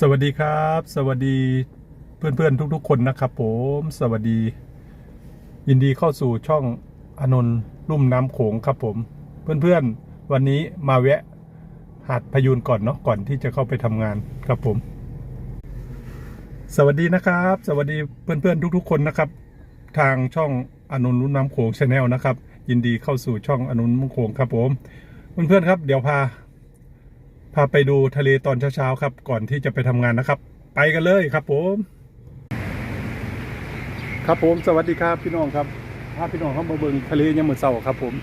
สวัสดีครับ สวัสดีเพื่อนๆทุกๆ คนนะครับ ผม สวัสดี ยินดีเข้าสู่ช่องอนนท์ลุ่มน้ำโขงครับผม เพื่อนๆ วันนี้มาแวะหาดพยูนก่อนเนาะก่อนที่จะเข้าไปทำงานครับผม สวัสดีนะครับ สวัสดีเพื่อนๆทุก ๆ คนนะครับ ทางช่องอนนท์ลุ่มน้ำโขงชาแนลนะครับ ยินดีเข้าสู่ช่องอนนท์ลุ่มโขงครับผม เพื่อนๆครับ เดี๋ยวพา พาไปดูทะเลตอนเช้าๆครับ ก่อนที่จะไปทำงานนะครับ ไปกันเลยครับผม ครับผมสวัสดีครับพี่น้องครับพาพี่น้องเข้ามาเบิ่งทะเลยามมือเช้าครับ ผม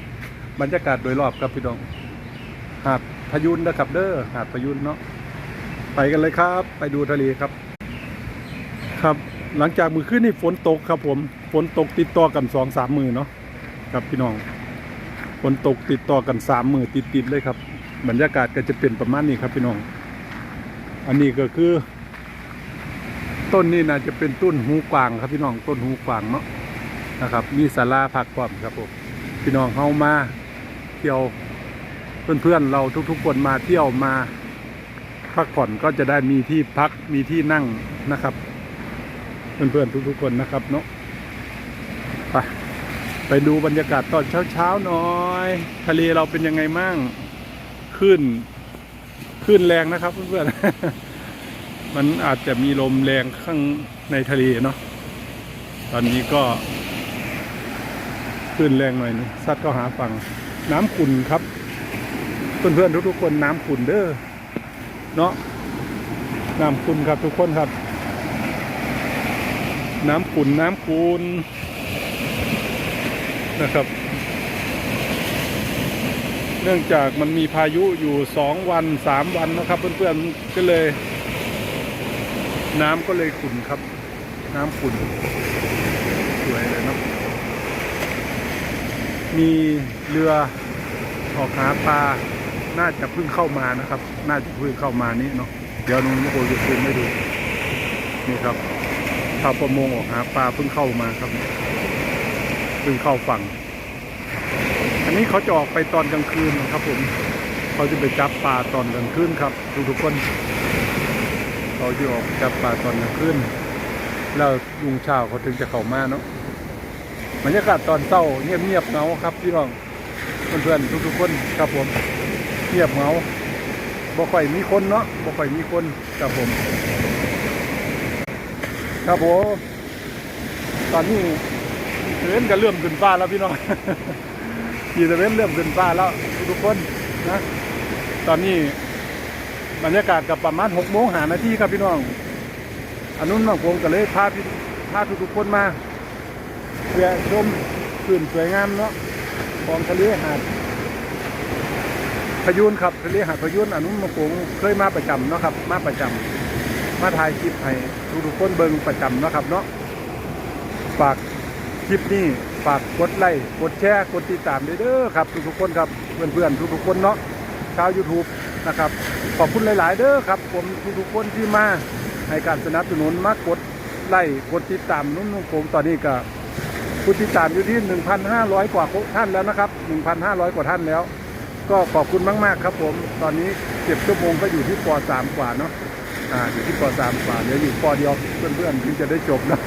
บรรยากาศโดยรอบครับพี่น้องหาดพยุนนะครับเด้อหาดพยุนเนาะไปกันเลยครับ ไปดูทะเลครับ ครับ หลังจากมือขึ้นนี่ฝนตกครับ ผมฝนตกติดต่อกันสองสามมือเนาะครับพี่น้องฝนตกติดต่อกันสามมือติดๆเลยครับ บรรยากาศก็จะเป็นประมาณนี้ครับพี่น้อง อันนี้ก็คือ ต้นนี้น่าจะเป็นต้นหูกวางครับพี่น้องต้นหูกวางเนาะนะครับ มีศาลาพักผ่อนครับผมพี่น้องเฮามาเที่ยวเพื่อนๆเราทุกๆคนมาเที่ยวมาพักผ่อนก็จะได้มีที่พักมีที่นั่งนะครับ เพื่อนๆทุกๆคนนะครับเนาะไปไปดูบรรยากาศตอนเช้าๆหน่อย ทะเลเราเป็นยังไงมั่ง ขึ้นขึ้นแรงนะครับเพื่อนๆ มันอาจจะมีลมแรงข้างในทะเลเนาะ ตอนนี้ก็ขึ้นแรงหน่อยนึงซัดก็หาฝั่งน้ำขุ่นครับ เพื่อนๆทุกๆคนน้ำขุ่นเด้อ เนาะน้ำขุ่นครับทุกคนครับ น้ำขุ่นน้ำขุ่นนะครับ เนื่องจากมันมีพายุอยู่สองวันสามวันนะครับ เพื่อนๆก็เลย น้ำก็เลยขุ่นครับ น้ำขุ่นสวยเลยเนาะมีเรือออกหาปลาน่าจะเพิ่งเข้ามานะครับ น่าจะเพิ่งเข้ามานี่เนาะเดี๋ยวนุ่นโคจะคืนไม่ดูนี่ครับชาวประมงออกหาปลาเพิ่งเข้ามาครับเพิ่งเข้าฝั่ง อันนี้เขาจะออกไปตอนกลางคืนครับผมเขาจะไปจับปลาตอนกลางคืนครับ ทุกๆคนเขาจะออกจับปลาตอนกลางคืนแล้วยุงเช้าเขาถึงจะเข้ามาเนาะบรรยากาศตอนเช้าเงียบเงียบเหงาครับพี่น้องเพื่อนๆทุกๆคนครับผมเงียบเหงาบ่ค่อยมีคนเนาะบ่ค่อยมีคนครับผม ครับผมตอนนี้เริ่มกันเริ่มขึ้นฟ้าแล้วพี่น้อง ขี่ตะเวนเริ่มขึ้นฟ้าแล้วทุกคนนะ ตอนนี้บรรยากาศกับประมาณหกโมงหานาทีครับพี่น้องอันนู้นน้องผมก็เลยพาพี่พาทุกๆคนมาเพื่อชมคืนสวยงามเนาะของทะเลหาดพยูนครับทะเลหาดพยูนอันนู้นน้องผมเคยมาประจำเนาะครับ มาประจำมาถ่ายคลิปให้ทุกๆคนเบิ่งประจำเนาะครับเนาะฝากคลิปนี้ ฝากกดไลค์กดแชร์กดติดตามด้วยเด้อครับ ทุกๆคนครับเพื่อนๆทุกๆคนเนาะชาว YouTube นะครับขอบคุณหลาย ๆ เด้อครับ ผมทุกๆคนที่มาให้การสนับสนุนมากดไลค์กดติดตามนุ่นๆผมตอนนี้ก็ผู้ติดตามอยู่ที่ 1,500 กว่าท่านแล้วนะครับ 1,500 กว่าท่านแล้ว ก็ขอบคุณมาก ๆ ครับผม ตอนนี้เจ็บชั่วโมงก็อยู่ที่ป .3 กว่าเนาะอ่าอยู่ที่ป .3 กว่าเหลืออยู่ปเดียวเพื่อนๆถึงจะได้จบนะ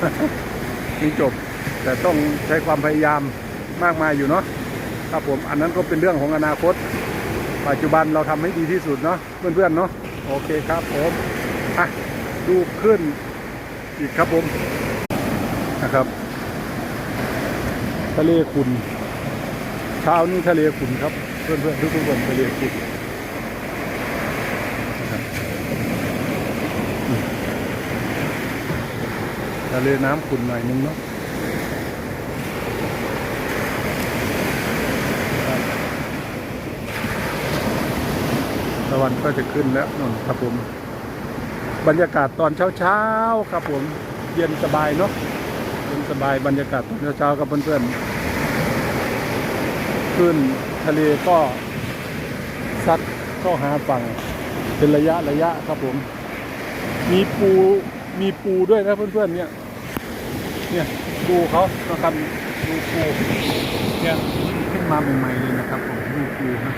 ถึงจบ แต่ต้องใช้ความพยายามมากมายอยู่เนาะครับผมอันนั้นก็เป็นเรื่องของอนาคต ปัจจุบันเราทำให้ดีที่สุดเนาะเพื่อนๆเนาะโอเคครับผมอะดูขึ้นอีกครับผมนะครับ ทะเลขุนเช้านี้ทะเลขุนครับ เพื่อนๆทุกคนทะเลขุนทะเลน้ำขุนหน่อยนึงเนาะ ตะวันก็จะขึ้นแล้วนนครับผม บรรยากาศตอนเช้าๆครับผม เย็นสบายเนาะเย็นสบายบรรยากาศตอนเช้าๆกับเพื่อนๆขึ้นทะเลก็ซัดเข้าหาฝั่งเป็นระยะระยะครับผม มีปูมีปูด้วยนะเพื่อนๆเนี่ย เนี่ยปูเขานะครับดูปูเนี่ยขึ้นมาใหม่ๆเลยนะครับผมดูปูนะ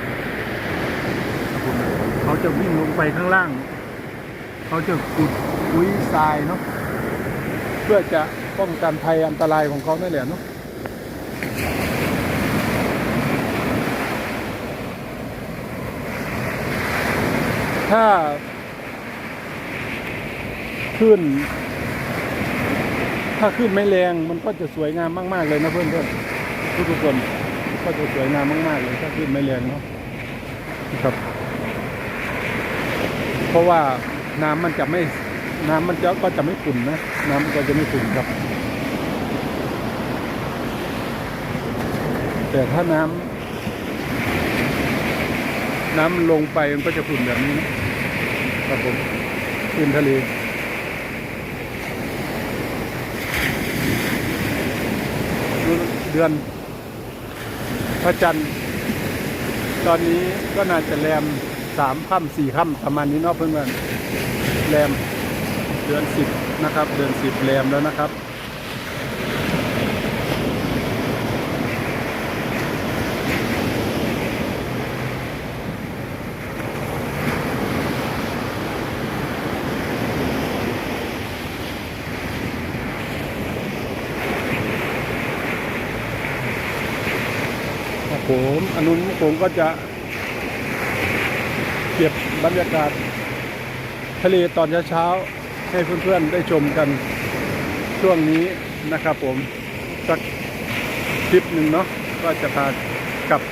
ครับผม เขาจะวิ่งลงไปข้างล่าง เขาจะขุดปุ๋ยทรายเนาะเพื่อจะป้องกันภัยอันตรายของเขานั่นแหละเนาะถ้าขึ้น ถ้าขึ้นไม่แรงมันก็จะสวยงามมาก ๆ เลยนะเพื่อนๆทุกคนก็จะสวยงามมาก ๆ เลยถ้าขึ้นไม่แรงเนาะนะครับ เพราะว่าน้ำมันจะไม่น้ำมันจะก็จะไม่ขุ่นนะ น้ำมันก็จะไม่ขุ่นครับ แต่ถ้าน้ำน้ำลงไปมันก็จะขุ่นแบบนี้นะครับผมขึ้นทะเลเดือนพระจันทร์ตอนนี้ก็น่าจะแรม สามค่ำสี่ค่ำประมาณนี้เนาะเพื่อนๆแรมเดือนสิบนะครับ เดือนสิบแรมแล้วนะครับครับผมอันนู้นผมก็จะ เก็บบรรยากาศทะเลตอนเช้าๆให้เพื่อนๆได้ชมกันช่วงนี้นะครับผมสักคลิปหนึ่งเนาะก็จะพากลับ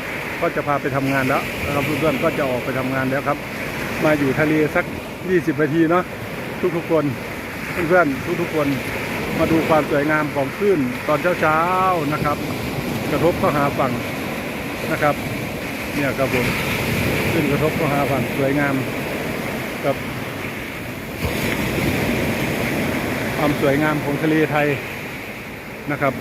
ก็จะพาไปทำงานแล้วนะครับเพื่อนๆก็จะออกไปทำงานแล้วครับ มาอยู่ทะเลสัก 20 นาทีเนาะทุกๆคนเพื่อนๆทุกๆคนมาดูความสวยงามของคลื่นตอนเช้าๆนะครับ กระทบเข้าหาฝั่งนะครับ เนี่ยครับผม ขึ้นกระทบก็หาฝั่งสวยงามกับ ความสวยงามของทะเลไทยนะครับ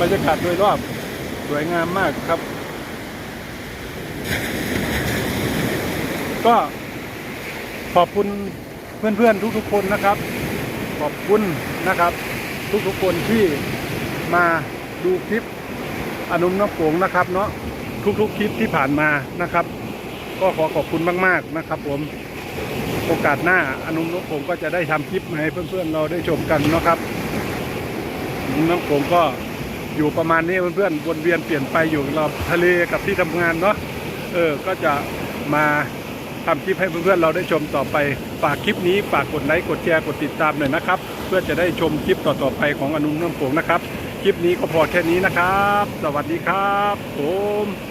บรรยากาศโดยรอบสวยงามมากครับ ก็ขอบคุณเพื่อนๆทุกๆคนนะครับ ขอบคุณนะครับ ทุกๆคนที่มา ดูคลิปอนุมน้ำโขงนะครับ เนาะทุกๆคลิปที่ผ่านมานะครับ ก็ขอขอบคุณมากๆนะครับผมโอกาสหน้าอนุมน้ำโขงก็จะได้ทำคลิปมาให้เพื่อนๆเราได้ชมกันนะครับอนุมน้ำโขงก็อยู่ประมาณนี้เพื่อนๆวนเวียนเปลี่ยนไปอยู่รอบทะเลกับที่ทำงานเนาะเออก็จะมาทำคลิปให้เพื่อนๆเราได้ชมต่อไปฝากคลิปนี้ฝากกดไลค์กดแชร์กดติดตามหน่อยนะครับ เพื่อจะได้ชมคลิปต่อๆไปของอนุมน้ำโขงนะครับ คลิปนี้ก็พอแค่นี้นะครับ สวัสดีครับผม